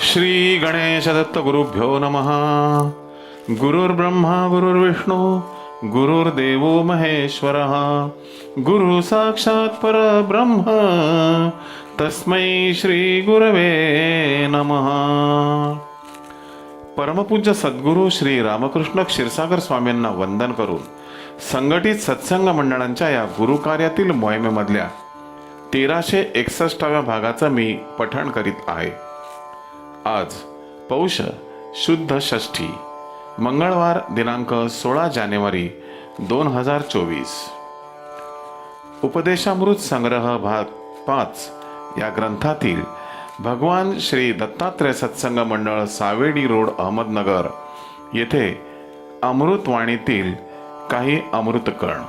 श्री गणेश दत्त गुरुभ्यो नमः। गुरुर्ब्रह्मा गुरुर्विष्णू गुरुर्देवो महेश्वरः। गुरु साक्षात् परब्रह्म तस्मै श्री गुरवे नमः। परमपूज्य सद्गुरू श्री रामकृष्ण क्षीरसागर स्वामींना वंदन करून संघटित सत्संग मंडळांच्या या गुरुकार्यातील मोहिमेमधल्या तेराशे एकसष्टाव्या भागाचं मी पठण करीत आहे. आज पौष शुद्ध षष्ठी मंगळवार दिनांक सोळा जानेवारी दोन हजार चोवीस. उपदेशामृत संग्रह भाग पाच या ग्रंथातील भगवान श्री दत्तात्रय सत्संग मंडळ सावेडी रोड अहमदनगर येथे अमृतवाणीतील काही अमृतकण.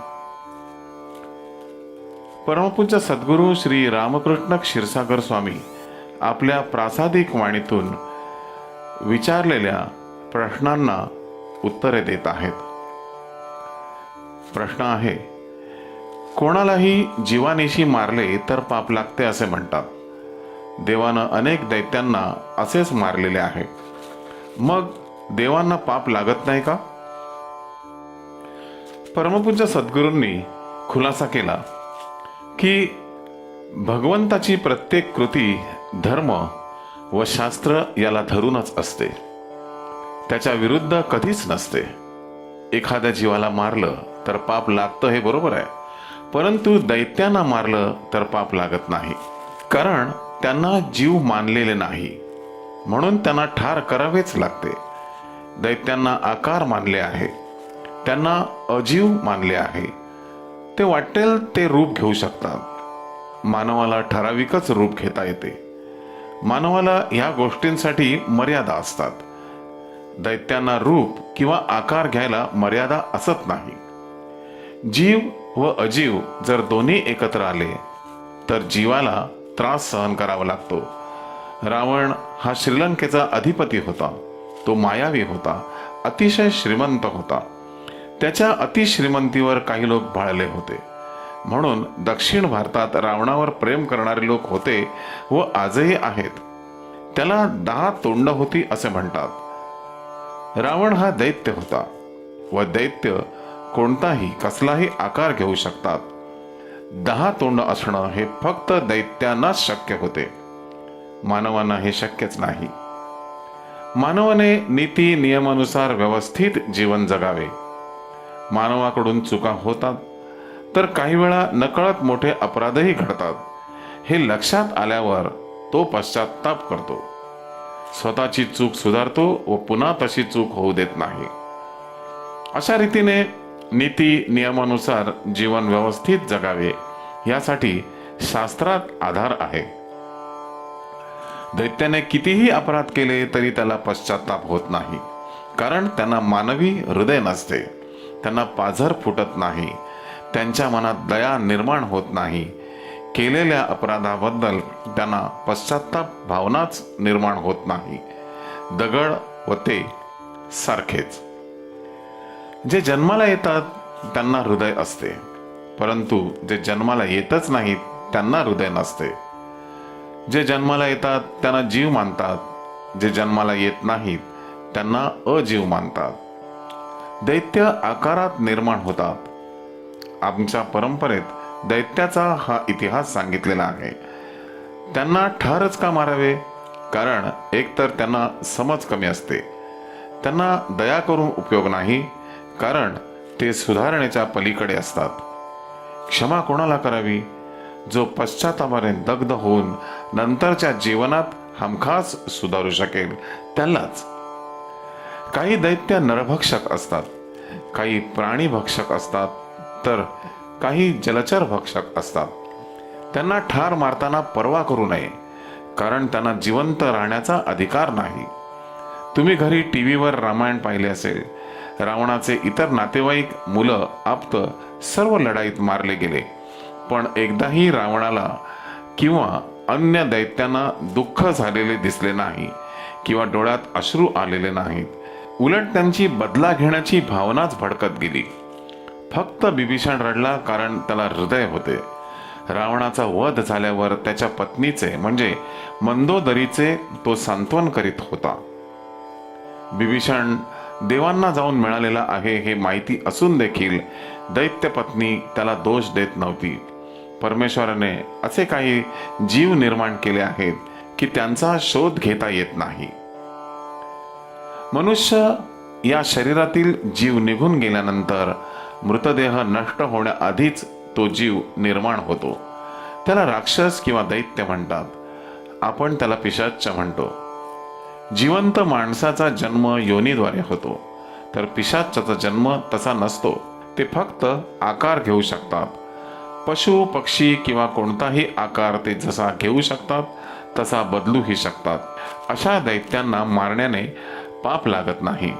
परमपूज्य सद्गुरू श्री रामकृष्ण क्षीरसागर स्वामी आपल्या प्रासादिक वाणीतून विचारलेल्या प्रश्नांना उत्तरे देत आहेत. प्रश्न आहे कोणालाही जीवानिशी मारले तर पाप लागते असे म्हणतात. देवानं अनेक दैत्यांना असेच मारलेले आहे. मग देवांना पाप लागत नाही का? परमपूज्य सद्गुरूंनी खुलासा केला की भगवंताची प्रत्येक कृती धर्म व शास्त्र याला धरूनच असते. त्याच्या विरुद्ध कधीच नसते. एखाद्या जीवाला मारलं तर पाप लागतं हे बरोबर आहे. परंतु दैत्यांना मारलं तर पाप लागत नाही. कारण त्यांना जीव मानलेले नाही. म्हणून त्यांना ठार करावेच लागते. दैत्यांना आकार मानले आहे. त्यांना अजीव मानले आहे. ते वाटेल ते रूप घेऊ शकतात. मानवाला ठराविकच रूप घेता येते. मानवाला ह्या गोष्टींसाठी मर्यादा असतात. दैत्यांना रूप किंवा आकार घ्यायला मर्यादा असत नाही. जीव व अजीव जर दोन्ही एकत्र आले तर जीवाला त्रास सहन करावा लागतो. रावण हा श्रीलंकेचा अधिपती होता. तो मायावी होता. अतिशय श्रीमंत होता. त्याच्या अतिश्रीमंतीवर काही लोक भाळले होते. म्हणून दक्षिण भारतात रावणावर प्रेम करणारे लोक होते व आजही आहेत. त्याला दहा तोंड होती असे म्हणतात. रावण हा दैत्य होता व दैत्य कोणताही कसलाही आकार घेऊ शकतात. दहा तोंड असणं हे फक्त दैत्यांनाच शक्य होते. मानवांना हे शक्यच नाही. मानवाने नीती नियमानुसार व्यवस्थित जीवन जगावे. मानवाकडून चुका होतात तर काही वेळा नकळत मोठे अपराधही घडतात. हे लक्षात आल्यावर तो पश्चाताप करतो. स्वतःची चूक सुधारतो व पुन्हा तशी चूक होऊ देत नाही. अशा रीतीने नीती नियमानुसार जीवन व्यवस्थित जगावे यासाठी शास्त्रात आधार आहे. दैत्याने कितीही अपराध केले तरी त्याला पश्चाताप होत नाही. कारण त्यांना मानवी हृदय नसते. त्यांना पाझर फुटत नाही. त्यांच्या मनात दया निर्माण होत नाही. केलेल्या अपराधाबद्दल त्यांना पश्चाताप भावनाच निर्माण होत नाही. दगड व ते सारखेच. जे जन्माला येतात त्यांना हृदय असते. परंतु जे जन्माला येतच नाहीत त्यांना हृदय नसते. जे जन्माला येतात त्यांना जीव मानतात. जे जन्माला येत नाहीत त्यांना अजीव मानतात. दैत्य आकारात निर्माण होतात. आमच्या परंपरेत दैत्याचा हा इतिहास सांगितलेला आहे. त्यांना ठारच का मारावे? कारण एकतर त्यांना समज कमी असते. त्यांना दया करून उपयोग नाही कारण ते सुधारणेच्या पलीकडे असतात. क्षमा कोणाला करावी? जो पश्चातापाने दग्ध होऊन नंतरच्या जीवनात हमखास सुधारू शकेल त्यालाच काही दैत्य नरभक्षक असतात काही प्राणीभक्षक असतात तर काही जलचर भक्षक असतात. त्यांना ठार मारताना पर्वा करू नये कारण त्यांना जिवंत राहण्याचा अधिकार नाही. तुम्ही घरी टी व्हीवर रामायण पाहिले असेल. रावणाचे इतर नातेवाईक मुलं आप्त सर्व लढाईत मारले गेले. पण एकदाही रावणाला किंवा अन्य दैत्यांना दुःख झालेले दिसले नाही किंवा डोळ्यात अश्रू आलेले नाहीत. उलट त्यांची बदला घेण्याची भावनाच भडकत गेली. फक्त बिभीषण रडला कारण त्याला हृदय होते. रावणाचा वध झाल्यावर त्याच्या पत्नीचे म्हणजे मंदोदरीचे तो सांत्वन करीत होता. बिभीषण देवांना जाऊन मिळालेला आहे हे माहिती असून देखील दैत्य पत्नी त्याला दोष देत नव्हती. परमेश्वराने असे काही जीव निर्माण केले आहेत की त्यांचा शोध घेता येत नाही. मनुष्य या शरीरातील जीव निघून गेल्यानंतर मृतदेह नष्ट होण्याआधीच तो जीव निर्माण होतो. त्याला राक्षस किंवा दैत्य म्हणतात. आपण त्याला पिशाच्च म्हणतो. जिवंत माणसाचा जन्म योनीद्वारे होतो. तर पिशाचाचा जन्म तसा नसतो. ते फक्त आकार घेऊ शकतात. पशु पक्षी किंवा कोणताही आकार ते जसा घेऊ शकतात तसा बदलूही शकतात. अशा दैत्यांना मारण्याने पाप लागत नाही.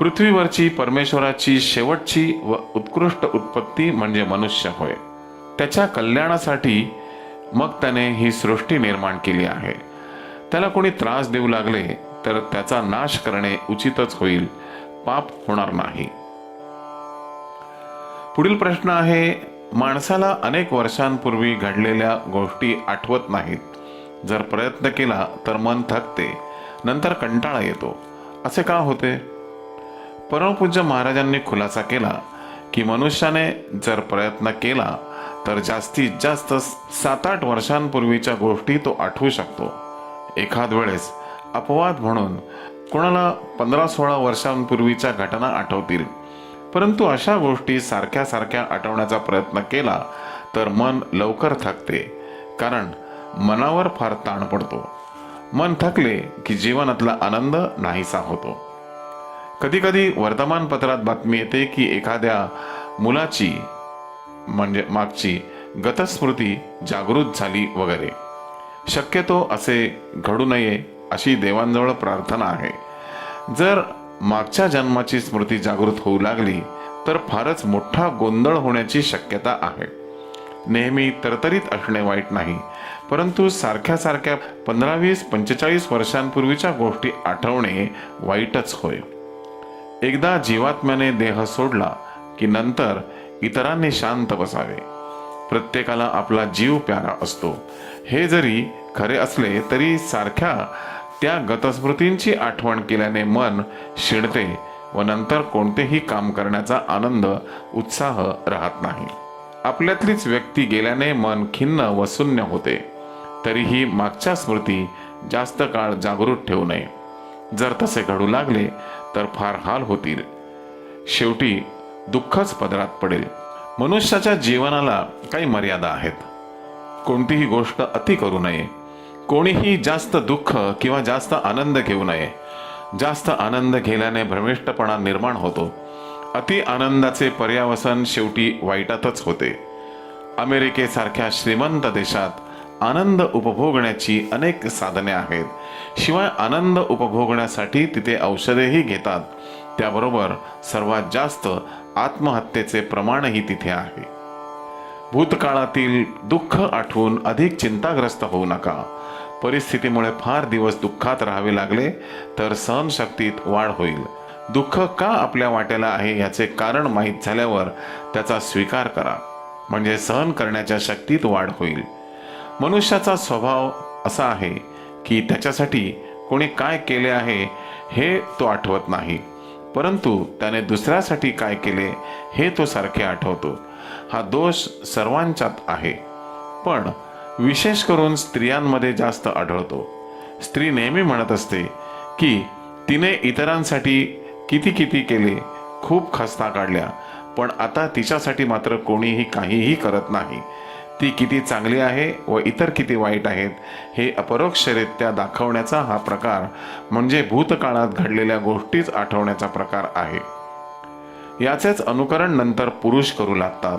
पृथ्वीवरची परमेश्वराची शेवटची व उत्कृष्ट उत्पत्ती म्हणजे मनुष्य होय. त्याच्या कल्याणासाठी मग त्याने ही सृष्टी निर्माण केली आहे. त्याला कोणी त्रास देऊ लागले तर त्याचा नाश करणे उचितच होईल. पाप होणार नाही. पुढील प्रश्न आहे माणसाला अनेक वर्षांपूर्वी घडलेल्या गोष्टी आठवत नाहीत. जर प्रयत्न केला तर मन थकते नंतर कंटाळा येतो. असे का होते? परमपूज्य महाराजांनी खुलासा केला की मनुष्याने जर प्रयत्न केला तर जास्तीत जास्त सात आठ वर्षांपूर्वीच्या गोष्टी तो आठवू शकतो. एखाद वेळेस अपवाद म्हणून कोणाला पंधरा सोळा वर्षांपूर्वीच्या घटना आठवतील. परंतु अशा गोष्टी सारख्या सारख्या आठवण्याचा प्रयत्न केला तर मन लवकर थकते कारण मनावर फार ताण पडतो. मन थकले की जीवनातला आनंद नाहीसा होतो. कधी कधी वर्तमानपत्रात बातमी येते की एखाद्या मुलाची म्हणजे मागची गतस्मृती जागृत झाली वगैरे. शक्यतो असे घडू नये अशी देवांजवळ प्रार्थना आहे. जर मागच्या जन्माची स्मृती जागृत होऊ लागली तर फारच मोठा गोंधळ होण्याची शक्यता आहे. नेहमी तरतरीत असणे वाईट नाही परंतु सारख्या सारख्या पंधरा वीस पंचेचाळीस वर्षांपूर्वीच्या गोष्टी आठवणे वाईटच होय. एकदा जीवात्म्याने देह सोडला की नंतर इतरांनी शांत बसावे. प्रत्येकाला आपला जीव प्यारा असतो. हे जरी खरे असले तरी सारख्या त्या गतस्मृतींची आठवण केल्याने मन शिणते व नंतर कोणतेही काम करण्याचा आनंद उत्साह राहत नाही. आपल्यातलीच व्यक्ती गेल्याने मन खिन्न व शून्य होते. तरीही मागच्या स्मृती जास्त काळ जागृत ठेवू नये. जर तसे घडू लागले तर फार हाल होतील. शेवटी दुःखच पदरात पडेल. मनुष्याच्या जीवनाला काही मर्यादा आहेत. कोणतीही गोष्ट अति करू नये. कोणीही जास्त दुःख किंवा जास्त आनंद घेऊ नये. जास्त आनंद घेल्याने भ्रमिष्टपणा निर्माण होतो. अति आनंदाचे पर्यावसन शेवटी वाईटातच होते. अमेरिकेसारख्या श्रीमंत देशात आनंद उपभोगण्याची अनेक साधने आहेत. शिवाय आनंद उपभोगण्यासाठी तिथे औषधेही घेतात. त्याबरोबर सर्वात जास्त आत्महत्येचे प्रमाणही तिथे आहे. भूतकाळातील दुःख आठवून अधिक चिंताग्रस्त होऊ नका. परिस्थितीमुळे फार दिवस दुःखात राहावे लागले तर सहनशक्तीत वाढ होईल. दुःख का आपल्या वाट्याला आहे याचे कारण माहीत झाल्यावर त्याचा स्वीकार करा. म्हणजे सहन करण्याच्या शक्तीत वाढ होईल. मनुष्याचा स्वभाव असा आहे की त्याच्यासाठी कोणी काय केले आहे हे तो आठवत नाही. परंतु त्याने दुसऱ्यासाठी काय केले हे तो सारखे आठवतो. हा दोष सर्वांच्यात आहे. पण विशेष करून स्त्रियांमध्ये जास्त आढळतो. स्त्री नेहमी म्हणत असते की तिने इतरांसाठी किती किती केले खूप खस्ता काढल्या पण आता तिच्यासाठी मात्र कोणीही काहीही करत नाही. ती किती चांगली आहे व इतर किती वाईट आहेत हे अपरोक्षरित्या दाखवण्याचा हा प्रकार म्हणजे भूतकाळात घडलेल्या गोष्टीच आठवण्याचा प्रकार आहे. याचेच अनुकरण नंतर पुरुष करू लागतात.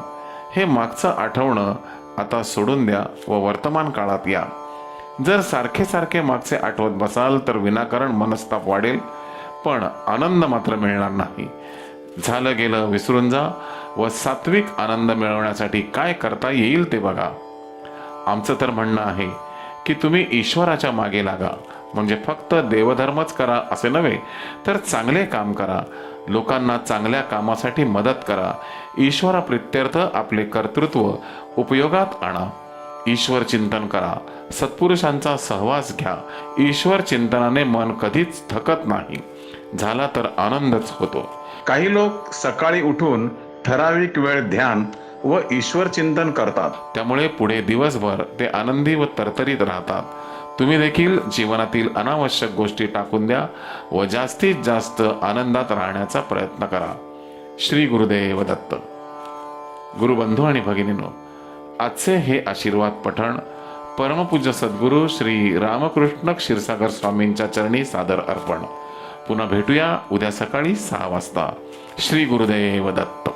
हे मागचं आठवणं आता सोडून द्या व वर्तमान काळात या. जर सारखे सारखे मागचे आठवत बसाल तर विनाकारण मनस्ताप वाढेल पण आनंद मात्र मिळणार नाही. झालं गेलं विसरून जा. व सात्विक आनंद मिळवण्यासाठी काय करता येईल ते बघा. आमचं तर म्हणणं आहे की तुम्ही ईश्वराच्या मागे लागा. म्हणजे फक्त देवधर्मच करा असे नव्हे तर चांगले काम करा. लोकांना चांगल्या कामासाठी मदत करा. ईश्वरा प्रित्यर्थ आपले कर्तृत्व उपयोगात आणा. ईश्वर चिंतन करा. सत्पुरुषांचा सहवास घ्या. ईश्वर चिंतनाने मन कधीच थकत नाही. झाला तर आनंदच होतो. काही लोक सकाळी उठून ठराविक वेळ ध्यान व ईश्वर चिंतन करतात. त्यामुळे पुढे दिवसभर ते आनंदी व तरतरीत राहतात. तुम्ही देखील जीवनातील अनावश्यक गोष्टी टाकून द्या व जास्तीत जास्त आनंदात राहण्याचा प्रयत्न करा. श्री गुरुदेव दत्त. गुरुबंधू आणि भगिनीनो आजचे हे आशीर्वाद पठण परमपूज्य सद्गुरू श्री रामकृष्ण क्षीरसागर स्वामींच्या चरणी सादर अर्पण. पुन्हा भेटूया उद्या सकाळी सहा वाजता. श्री गुरुदेव दत्त.